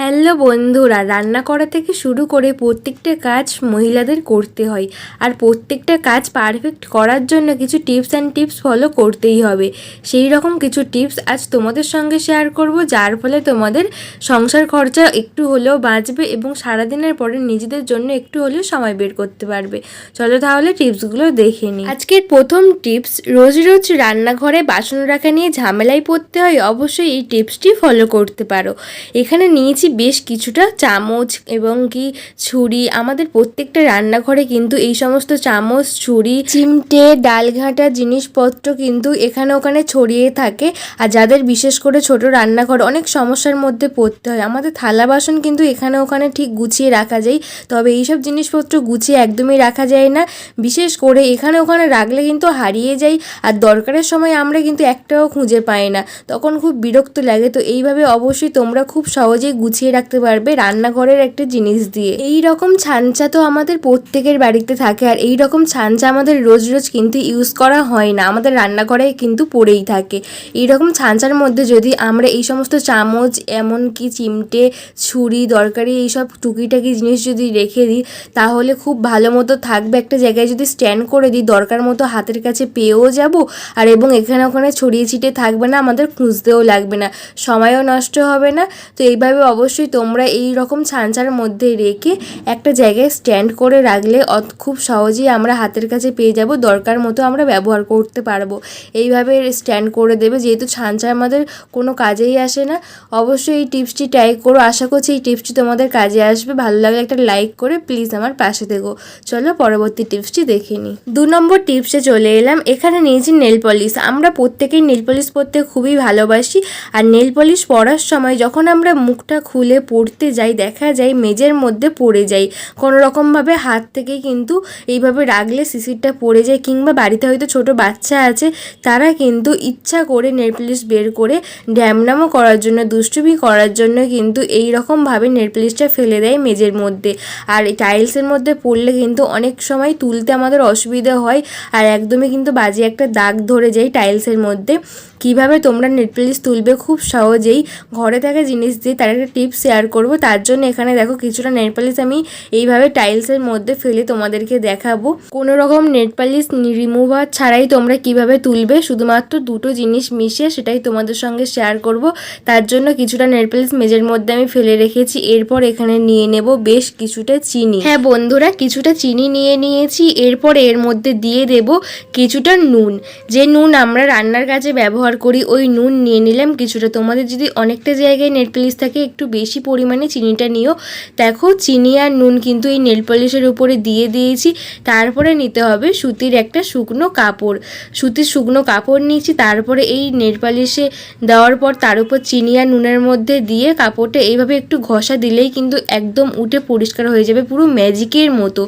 Hello বন্ধুরা, রান্না করা থেকে শুরু করে প্রত্যেকটা কাজ মহিলাদের করতে হয়। আর প্রত্যেকটা কাজ পারফেক্ট করার জন্য কিছু টিপস অ্যান্ড টিপস ফলো করতেই হবে। সেই রকম কিছু টিপস আজ তোমাদের সঙ্গে শেয়ার করব, যার ফলে তোমাদের সংসার খরচা একটু হলেও বাঁচবে এবং সারাদিনের পরে নিজেদের জন্য একটু হলেও সময় বের করতে পারবে। চলো তাহলে টিপসগুলো দেখে নিই। আজকের প্রথম টিপস রোজ রোজ রান্নাঘরে বাসন রাখা নিয়ে ঝামেলায় পড়তে হয়, অবশ্যই এই টিপসটি ফলো করতে পারো। এখানে নিয়েছি বেশ কিছুটা চামচ এবং কি ছুরি, আমাদের প্রত্যেকটা রান্নাঘরে কিন্তু এই সমস্ত চামচ, ছুরি, চিমটে, ডালঘাটা, জিনিসপত্র কিন্তু এখানে ওখানে ছড়িয়ে থাকে। আর যাদের বিশেষ করে ছোট রান্নাঘর, অনেক সমস্যার মধ্যে পড়তে হয়। আমাদের থালা বাসন কিন্তু এখানে ওখানে ঠিক গুছিয়ে রাখা যায়। তবে এইসব জিনিসপত্র গুছিয়ে একদমই রাখা যায় না। বিশেষ করে এখানে ওখানে রাখলে কিন্তু হারিয়ে যায়। আর দরকারের সময় আমরা কিন্তু একটাও খুঁজে পাই না। তখন খুব বিরক্ত লাগে। তো এইভাবে অবশ্যই তোমরা খুব সহজেই গুছিয়ে রাখতে পারবে রান্নাঘরের একটা জিনিস দিয়ে। এই রকম ছানচা তো আমাদের প্রত্যেকের বাড়িতে থাকে আর এই রকম ছানচা আমাদের রোজ রোজ কিন্তু ইউজ করা হয় না। আমাদের রান্নাঘরে কিন্তু পড়েই থাকে। এই রকম ছানচার মধ্যে যদি আমরা এই সমস্ত চামচ, এমনকি চিমটে, ছুরি দরকারি এইসব টুকিটাকি জিনিস যদি রেখে দিই, তাহলে খুব ভালো মতো থাকবে। একটা জায়গায় যদি স্ট্যান্ড করে দিই, দরকার মতো হাতের কাছে পেয়েও যাব আর এবং এখানে ওখানে ছড়িয়ে ছিটিয়ে থাকবে না, আমাদের খুঁজতেও লাগবে না। সময়ও নষ্ট হবে না। তো এইভাবে অবশ্যই তোমরা এই রকম ছানচার মধ্যে রেখে একটা জায়গায় স্ট্যান্ড করে রাখলে খুব সহজেই আমরা হাতের কাছে পেয়ে যাব, দরকার মতো আমরা ব্যবহার করতে পারব। এইভাবে স্ট্যান্ড করে দেবে, যেহেতু ছানচা আমাদের কোনো কাজেই আসে না। অবশ্যই এই টিপসটি ট্রাই করো, আশা করছি এই টিপসটি তোমাদের কাজে আসবে। ভালো লাগলে একটা লাইক করে প্লিজ আমার পাশে থেকো। চলো পরবর্তী টিপসটি দেখে নিই। দু নম্বর টিপসে চলে এলাম, এখানে নিয়েছি নেল পলিশ আমরা প্রত্যেকেই নেল পলিশ পরতে খুবই ভালোবাসি। আর নেল পলিশ পরার সময় যখন আমরা মুখটা খুলে পড়তে যাই, দেখা যায় মেজের মধ্যে পড়ে যাই। কোনো রকমভাবে হাত থেকে কিন্তু এইভাবে রাখলে শিশিরটা পড়ে যায় কিংবা বাড়িতে হয়তো ছোট বাচ্চা আছে, তারা কিন্তু ইচ্ছা করে নেল বের করে ড্যামনামো করার জন্য, দুষ্টুমি করার জন্য কিন্তু এই রকমভাবে নেল পলিশটা ফেলে দেয় মেজের মধ্যে। আর টাইলসের মধ্যে পড়লে কিন্তু অনেক সময় তুলতে আমাদের অসুবিধা হয় আর একদমই কিন্তু বাজে একটা দাগ ধরে যায় টাইলসের মধ্যে। কীভাবে তোমরা নেট পলিশ তুলবে খুব সহজেই। ঘরে থাকা জিনিস দিয়ে তার একটা টিপস শেয়ার করব। তার জন্য এখানে দেখো কিছুটা পলিশ আমি এইভাবে টাইলসের মধ্যে ফেলে তোমাদেরকে দেখাবো। কোনো রকম নেট পলিশ রিমুভার ছাড়াই তোমরা কীভাবে তুলবে? শুধুমাত্র দুটো জিনিস মিশিয়ে সেটাই তোমাদের সঙ্গে শেয়ার করব। তার জন্য কিছুটা নেট পলিশ মেজের মধ্যে আমি ফেলে রেখেছি। এরপর এখানে নিয়ে নেব বেশ কিছুটা চিনি। হ্যাঁ বন্ধুরা, কিছুটা চিনি নিয়ে নিয়েছি। এরপর এর মধ্যে দিয়ে দেব কিছুটা নুন। যে নুন আমরা রান্নার কাজে ব্যবহার করি, ওই নুন নিয়ে নিলাম। কিছুটা তোমাদের যদি অনেকটা জায়গায় নেল পলিশ থাকে, একটু বেশি পরিমাণে চিনিটা নিও। দেখো, চিনি আর নুন কিন্তু এই নেল পলিশের উপরে দিয়ে দিয়েছি। তারপরে নিতে হবে সুতির একটা শুকনো কাপড়। সুতির শুকনো কাপড় নিয়েছি, তারপরে এই নেল পলিশে দেওয়ার পর তার উপর চিনি আর নুনের মধ্যে দিয়ে কাপড়টা এইভাবে একটু ঘষা দিলেই কিন্তু একদম উঠে পরিষ্কার হয়ে যাবে, পুরো ম্যাজিকের মতো।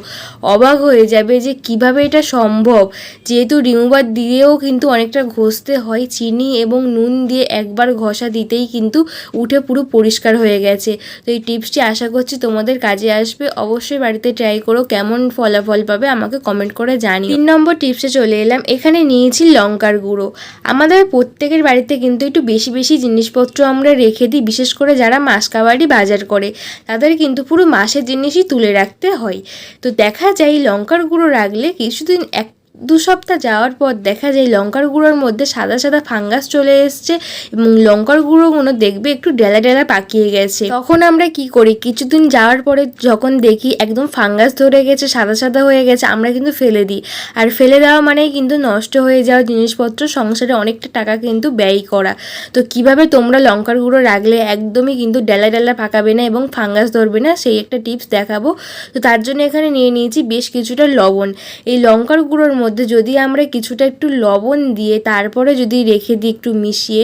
অবাক হয়ে যাবে যে কীভাবে এটা সম্ভব। যেহেতু রিমুভার দিয়েও কিন্তু অনেকটা ঘষতে হয়, চিনি এবং নুন দিয়ে একবার ঘষা দিতেই কিন্তু উঠে পুরো পরিষ্কার হয়ে গেছে। তো এই টিপসটি আশা করছি তোমাদের কাজে আসবে। অবশ্যই বাড়িতে ট্রাই করো। কেমন ফলাফল পাবে আমাকে কমেন্ট করে জানি তিন নম্বর টিপসে চলে এলাম। এখানে নিয়েছি লঙ্কার গুঁড়ো। আমাদের প্রত্যেকের বাড়িতে কিন্তু একটু বেশি বেশি জিনিসপত্র আমরা রেখে দিই, বিশেষ করে যারা মাসকাবাড়ি বাজার করে, তাদের কিন্তু পুরো মাসের জিনিসই তুলে রাখতে হয়। তো দেখা যায় লঙ্কার গুঁড়ো রাখলে কিছুদিন এক দু সপ্তাহ যাওয়ার পর দেখা যায় লঙ্কার গুঁড়োর মধ্যে সাদা সাদা ফাঙ্গাস চলে এসছে এবং লঙ্কার গুঁড়োগুলো দেখবে একটু ডেলা ডেলা পাকিয়ে গেছে। তখন আমরা কি করি? কিছুদিন যাওয়ার পরে যখন দেখি একদম ফাঙ্গাস ধরে গেছে, সাদা সাদা হয়ে গেছে, আমরা কিন্তু ফেলে দিই। আর ফেলে দেওয়া মানেই কিন্তু নষ্ট হয়ে যাওয়া জিনিসপত্র, সংসারে অনেকটা টাকা কিন্তু ব্যয় করা। তো কীভাবে তোমরা লঙ্কার গুঁড়ো রাখলে একদমই কিন্তু ডেলা ডেলা পাকাবে না এবং ফাঙ্গাস ধরবে না, সেই একটা টিপস দেখাবো। তো তার জন্য এখানে নিয়ে নিয়েছি বেশ কিছুটা লবণ। এই লঙ্কার গুঁড়োর মধ্যে যদি আমরা কিছুটা একটু লবণ দিয়ে তারপরে যদি রেখে দিই একটু মিশিয়ে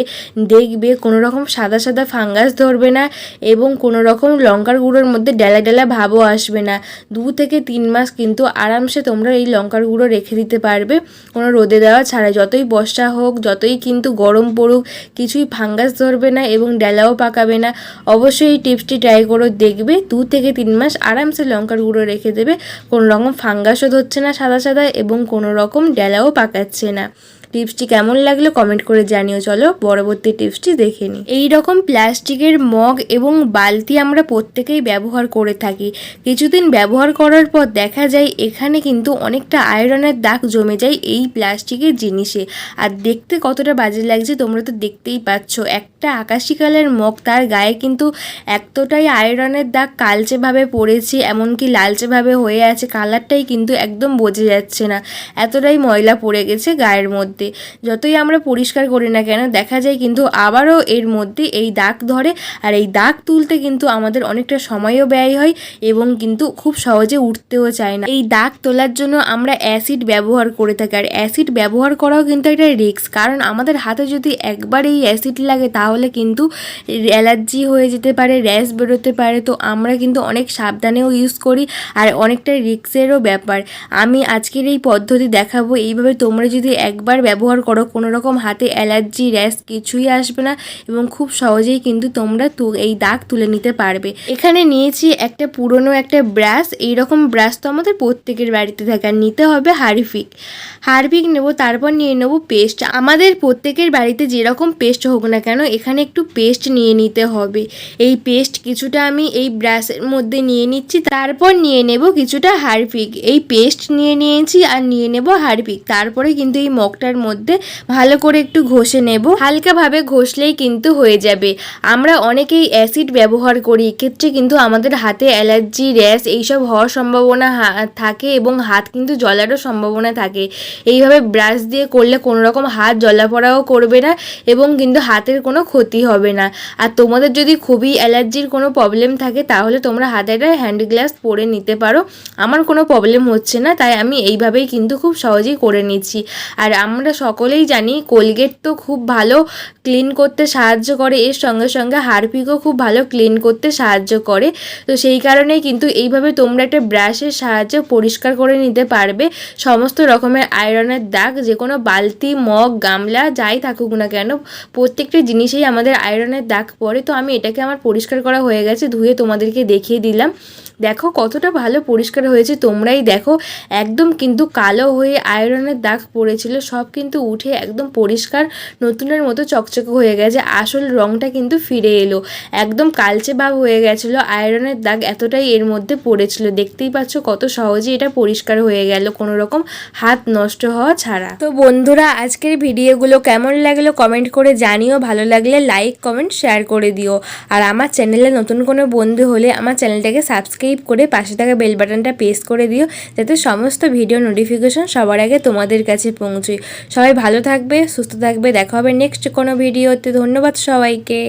দেখবে কোনো রকম সাদা সাদা ফাঙ্গাস ধরবে না এবং কোনো রকম লঙ্কার গুঁড়োর মধ্যে ডেলা ডেলা ভাবও আসবে না। দু থেকে তিন মাস কিন্তু আরামসে তোমরা এই লঙ্কার গুঁড়ো রেখে দিতে পারবে। কোনো রোদে দেওয়া ছাড়া যতই বর্ষা হোক, যতই কিন্তু গরম পড়ুক, কিছুই ফাঙ্গাস ধরবে না এবং ডেলাও পাকাবে না। অবশ্যই এই টিপসটি ট্রাই করো দেখবে। দু থেকে তিন মাস আরামসে লঙ্কার গুঁড়ো রেখে দেবে। কোনো রকম ফাঙ্গাসও ধরছে না সাদা সাদা এবং কোনো রকম ডেলাও পাকাচ্ছে না। টিপসটি কেমন লাগল কমেন্ট করে জানিও। চলো পরবর্তী টিপসটি দেখে নিই। এই রকম প্লাস্টিকের মগ এবং বালতি আমরা প্রত্যেকেই ব্যবহার করে থাকি। কিছুদিন ব্যবহার করার পর দেখা যায় এখানে কিন্তু অনেকটা আয়রনের দাগ জমে যায় এই প্লাস্টিকের জিনিসে। আর দেখতে কতটা বাজে লাগছে তোমরা তো দেখতেই পাচ্ছ। একটা আকাশি কালার মগ তার গায়ে কিন্তু এতটাই আয়রনের দাগ কালচেভাবে পড়েছে, এমনকি লালচেভাবে হয়ে আছে। কালারটাই কিন্তু একদম বোঝা যাচ্ছে না। এতটাই ময়লা পড়ে গেছে গায়ের মধ্যে। যতই আমরা পরিষ্কার করি না কেন, দেখা যায় কিন্তু আবারও এর মধ্যে এই দাগ ধরে আর এই দাগ তুলতে কিন্তু আমাদের অনেকটা সময়ও ব্যয় হয় এবং কিন্তু খুব সহজে উঠতেও চায় না। এই দাগ তোলার জন্য আমরা অ্যাসিড ব্যবহার করে থাকি আর অ্যাসিড ব্যবহার করাও কিন্তু একটা রিস্ক, কারণ আমাদের হাতে যদি একবার এই অ্যাসিড লাগে তাহলে কিন্তু অ্যালার্জি হয়ে যেতে পারে, র্যাশ বেরোতে পারে, তো আমরা কিন্তু অনেক সাবধানেও ইউজ করি আর অনেকটা রিস্কেরও ব্যাপার। আমি আজকের এই পদ্ধতি দেখাবো, এইভাবে তোমরা যদি একবার ব্যবহার করো, কোনো রকম হাতে অ্যালার্জি, র্যাশ কিছুই আসবে না এবং খুব সহজেই কিন্তু তোমরা তু, এই দাগ তুলে নিতে পারবে। এখানে নিয়েছি একটা পুরনো একটা ব্রাশ, এইরকম ব্রাশ তো আমাদের প্রত্যেকের বাড়িতে থাকে আর নিতে হবে হারফিক হারপিক নেব, তারপর নিয়ে নেব পেস্ট। আমাদের প্রত্যেকের বাড়িতে যেরকম পেস্ট হোক না কেন, এখানে একটু পেস্ট নিয়ে নিতে হবে। এই পেস্ট কিছুটা আমি এই ব্রাশের মধ্যে নিয়ে নিচ্ছি, তারপর নিয়ে নেব কিছুটা হারপিক এই পেস্ট নিয়ে নিয়েছি আর নিয়ে নেব হারপিক তারপরে কিন্তু এই মগটার মধ্যে ভালো করে একটু ঘষে নেব। হালকাভাবে ঘষলেই কিন্তু হয়ে যাবে। আমরা অনেকেই অ্যাসিড ব্যবহার করি, এক্ষেত্রে কিন্তু আমাদের হাতে অ্যালার্জি, র্যাশ এইসব হওয়ার সম্ভাবনা থাকে এবং হাত কিন্তু জ্বলারও সম্ভাবনা থাকে। এইভাবে ব্রাশ দিয়ে করলে কোনো রকম হাত জ্বলা পড়াও করবে না এবং কিন্তু হাতের কোনো ক্ষতি হবে না। আর তোমাদের যদি খুবই অ্যালার্জির কোনো প্রবলেম থাকে, তাহলে তোমরা হাতে একটা হ্যান্ড গ্লাভস পরে নিতে পারো। আমার কোনো প্রবলেম হচ্ছে না, তাই আমি এইভাবেই কিন্তু খুব সহজেই করে নিচ্ছি। আর আমরা সকলেই জানি কোলগেট তো খুব ভালো ক্লিন করতে সাহায্য করে, এর সঙ্গে সঙ্গে হারপিকও খুব ভালো ক্লিন করতে সাহায্য করে। তো সেই কারণেই কিন্তু এইভাবে তোমরা একটা ব্রাশের সাহায্যে পরিষ্কার করে নিতে পারবে। সমস্ত রকমের আয়রনের দাগ, যে কোনো বালতি, মগ, গামলা, যাই থাকুক না কেন, প্রত্যেকটা জিনিসেই আমাদের আয়রনের দাগ পড়ে। তো আমি এটাকে আমার পরিষ্কার করা হয়ে গেছে, ধুয়ে তোমাদেরকে দেখিয়ে দিলাম। দেখো কতটা ভালো পরিষ্কার হয়েছে, তোমরাই দেখো। একদম কিন্তু কালো হয়ে আয়রনের দাগ পড়েছিল সব কিন্তু উঠে একদম পরিষ্কার নতুনের মতো চকচকে হয়ে গেছে, আসল রংটা কিন্তু ফিরে এলো। একদম কালচে ভাব হয়ে গেছিল, আয়রনের দাগ এতটাই এর মধ্যে পড়েছিল। দেখতেই পাচ্ছ কত সহজে এটা পরিষ্কার হয়ে গেল, কোনো রকম হাত নষ্ট হওয়া ছাড়া। তো বন্ধুরা, আজকের ভিডিওগুলো কেমন লাগল কমেন্ট করে জানিও, ভালো লাগলে লাইক, কমেন্ট, শেয়ার করে দিও। আর আমার চ্যানেলে নতুন কোনো বন্ধু হলে আমার চ্যানেলটাকে সাবস্ক্রাইব করে পাশে থাকা বেল বাটনটা প্রেস করে দিও, যাতে সমস্ত ভিডিও নোটিফিকেশন সবার আগে তোমাদের কাছে পৌঁছয়। সবাই ভালো থাকবে সুস্থ থাকবে দেখা হবে নেক্সট কোনো ভিডিওতে ধন্যবাদ সবাইকে।